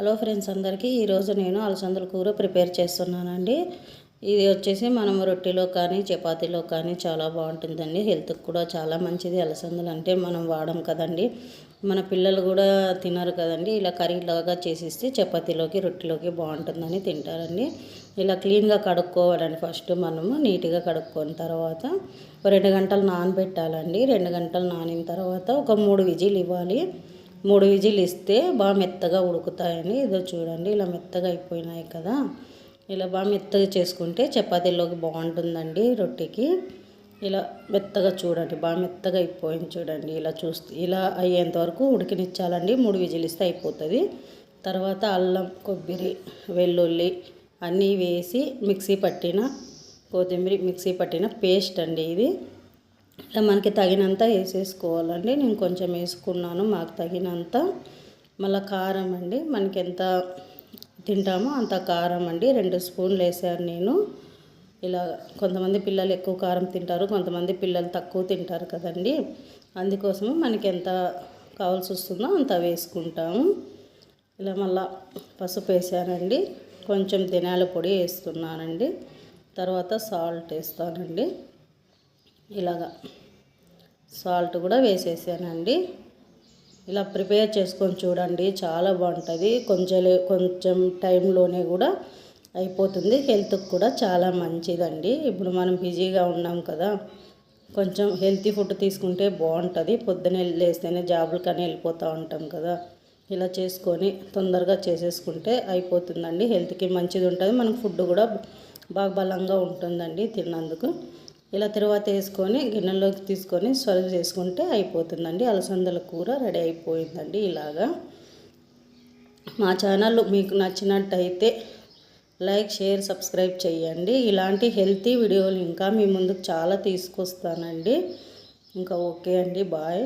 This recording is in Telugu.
హలో ఫ్రెండ్స్ అందరికీ ఈరోజు నేను అలసందల కూర ప్రిపేర్ చేస్తున్నానండి. ఇది వచ్చేసి మనం రొట్టెలో కానీ చపాతీలో కానీ చాలా బాగుంటుందండి. హెల్త్కి కూడా చాలా మంచిది. అలసందలు అంటే మనం వాడం కదండి. మన పిల్లలు కూడా తినరు కదండి. ఇలా కర్రీలాగా చేసిస్తే చపాతీలోకి రొట్టెలోకి బాగుంటుందని తింటారండి. ఇలా క్లీన్గా కడుక్కోవాలండి ఫస్ట్ మనము. నీట్గా కడుక్కొని తర్వాత రెండు గంటలు నానబెట్టాలండి. రెండు గంటలు నానిన తర్వాత ఒక మూడు విజిల్ ఇవ్వాలి. మూడు విజిల్ ఇస్తే బాగా మెత్తగా ఉడుకుతాయని. ఇదో చూడండి ఇలా మెత్తగా అయిపోయినాయి కదా. ఇలా బాగా మెత్తగా చేసుకుంటే చపాతీలోకి బాగుంటుందండి రొట్టెకి. ఇలా మెత్తగా చూడండి బాగా మెత్తగా అయిపోయింది చూడండి. ఇలా చూస్తే ఇలా అయ్యేంత వరకు ఉడికినిచ్చాలండి. మూడు విజిల్ ఇస్తే అయిపోతుంది. తర్వాత అల్లం కొబ్బరి వెల్లుల్లి అన్నీ వేసి మిక్సీ పట్టిన కొత్తిమీర మిక్సీ పట్టిన పేస్ట్ అండి ఇది. ఇలా మనకి తగినంత వేసేసుకోవాలండి. నేను కొంచెం వేసుకున్నాను మాకు తగినంత. మళ్ళీ కారం అండి మనకి ఎంత తింటామో అంత కారం అండి. రెండు స్పూన్లు వేసాను నేను. ఇలా కొంతమంది పిల్లలు ఎక్కువ కారం తింటారు కొంతమంది పిల్లలు తక్కువ తింటారు కదండి. అందుకోసము మనకి ఎంత కావాల్సి వస్తుందో అంత వేసుకుంటాము. ఇలా మళ్ళా పసుపు వేసానండి. కొంచెం ధనియాల పొడి వేస్తున్నానండి. తర్వాత సాల్ట్ వేస్తానండి. ఇలాగా సాల్ట్ కూడా వేసేసానండి. ఇలా ప్రిపేర్ చేసుకొని చూడండి చాలా బాగుంటుంది. కొంచెం కొంచెం టైంలోనే కూడా అయిపోతుంది. హెల్త్కి కూడా చాలా మంచిదండి. ఇప్పుడు మనం బిజీగా ఉన్నాం కదా కొంచెం హెల్తీ ఫుడ్ తీసుకుంటే బాగుంటుంది. పొద్దున లేస్తేనే జాబులకని వెళ్ళిపోతూ ఉంటాం కదా. ఇలా చేసుకొని తొందరగా చేసేసుకుంటే అయిపోతుందండి. హెల్త్కి మంచిది ఉంటుంది. మనకు ఫుడ్ కూడా బాగా బలంగా ఉంటుందండి తిన్నందుకు. ఇలా తర్వాత వేసుకొని గిన్నెలోకి తీసుకొని సర్వ్ చేసుకుంటే అయిపోతుందండి. అలసందల కూర రెడీ అయిపోయిందండి ఇలాగా. మా ఛానల్ మీకు నచ్చినట్టయితే లైక్ షేర్ సబ్స్క్రైబ్ చేయండి. ఇలాంటి హెల్తీ వీడియోలు ఇంకా మీ ముందుకు చాలా తీసుకొస్తానండి. ఇంకా ఓకే అండి బాయ్.